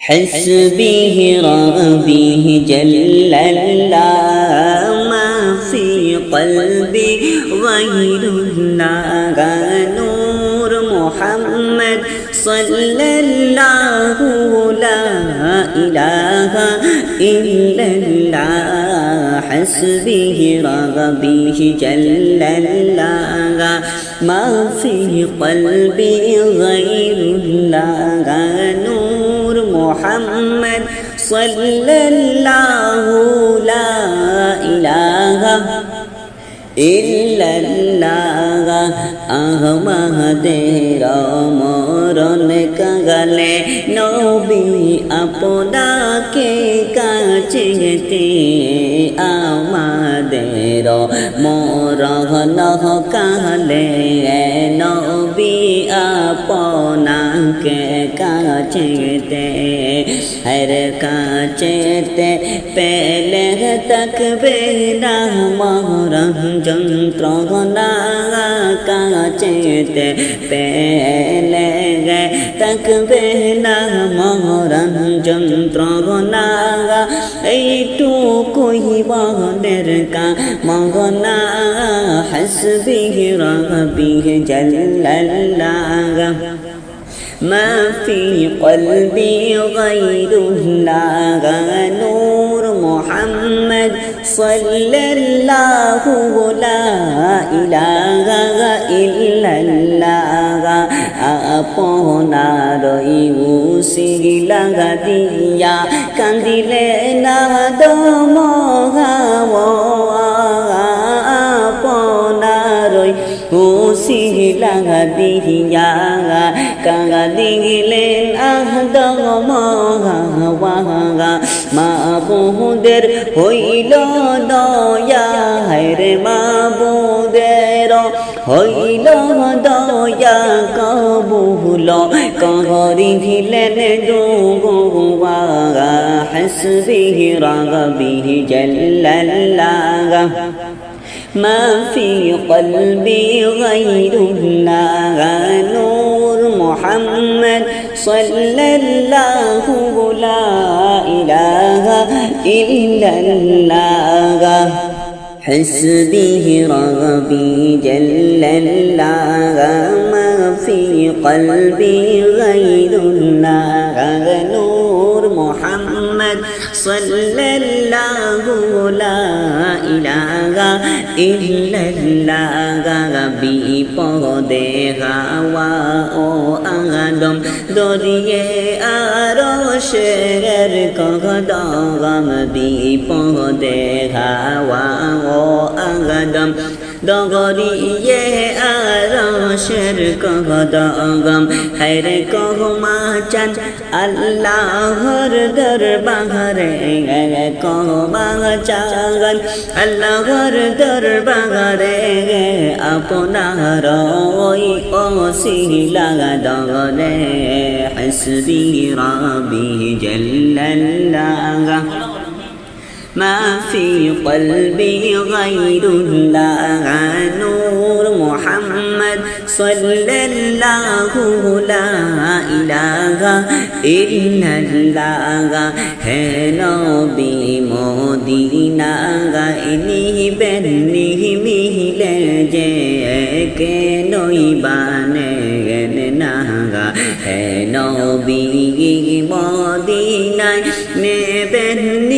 حسبه ربه جل الله ما في قلبي غير الله نور محمد صلى الله لا إله إلا الله. حسبه ربه جل الله ما في قلبي غير الله نور محمد صلى الله لا إله ইল্লাল্লাহ আহমাদের মরণ কাগালে নবী আপনাকে কাছেতে আমাদের মরণ কালে নবী আপনাকে কাছেতে হর কাছেতে পেলে তকবে না মরণ যন্ত্রণা কাছেতে পেলে গে তকবে না মরণ যন্ত্রণা এইটুকুই বহনের কা মগনা হসবি রবি জল্লাল্লাহ ما في قلبي غير الله نور محمد صلى الله لا إله إلا الله আপনার উসিলা দিয়া কান্দিলে না আপনার উসিলা দিয়া কাঙ্গা দিলেন আহ দমগা মা বহুদের হইল দয়া রে মা বহুদের হইল দয়া কবুল কহরি দিলেন দুগুয়া হসবি রাগবি জল্লাল্লাহ ما في قلبي غير الله نور محمد صلى الله لا إله إلا الله حسبه رغبي جل الله ما في قلبي غير الله محمد صلى الله لا إله إلا الله বিপদে হাওয়া ও আদম দরিয়ে আরো শের কদম বিপদে হাওয়া ও আদম দগরিয়ে আরশের কদম হরে কহমা চান, আল্লাহর দরবারে। কহমা চান, আল্লাহর দরবারে। আপনার ওই অসিলা দরে হসবি রাবি জল্লাল্লাহ। ما في قلبي غير الله نور محمد صلى الله لا إله إلا الله هي نبي مدينة إنه بنه ميه لجيك نيبان نها هي نبي مدينة نبنه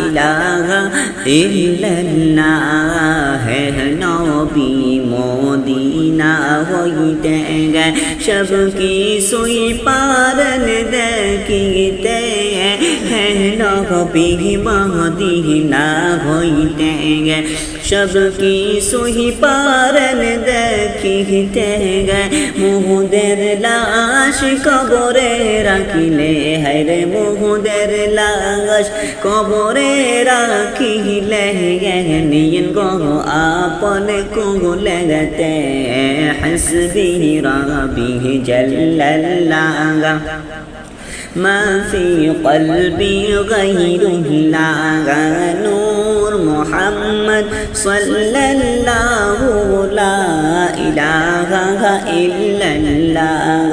ইলাহা ইল্লাল্লাহ নবী মদিনা হইতে গে সব কিছুই পারন দেখিতে হ্যাঁ নবী মদিনা হইতে গে সব কিছুই পারেন দেখিতে গে মুহুদের লাশ কবরে রাখিলে হায়রে মুহুদের লাশ কবরে রাখিলে গে নিয়ন গো আপন কুলে তে হসবি রাবি জল্লাল্লাহ ما في قلبي غير الله نور محمد صلى الله لا إله إلا الله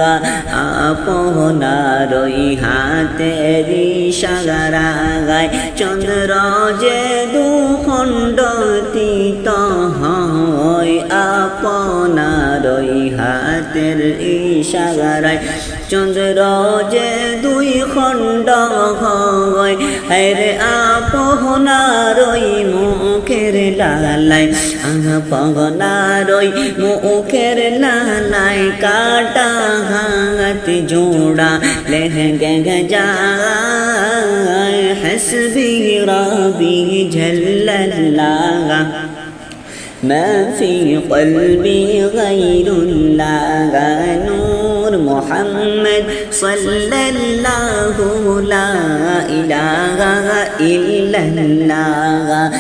আপনার ওই হাতেরি সাগরাগায় চন্দ্র যে দুখণ্ডতিত হয় আপনার ওই হাতের ইশারায় চন্দ্র যে দুই খণ্ড হয় হরে আপনার ওই মুখের লালাই আপনার ওই মুখের লালাই কাটা হাত জোড়া লেহেঙ্গে যায় হসবি রবি ঝল্লাল্লাহ ما في قلبي غير الله نور محمد صلى الله لا إله إلا الله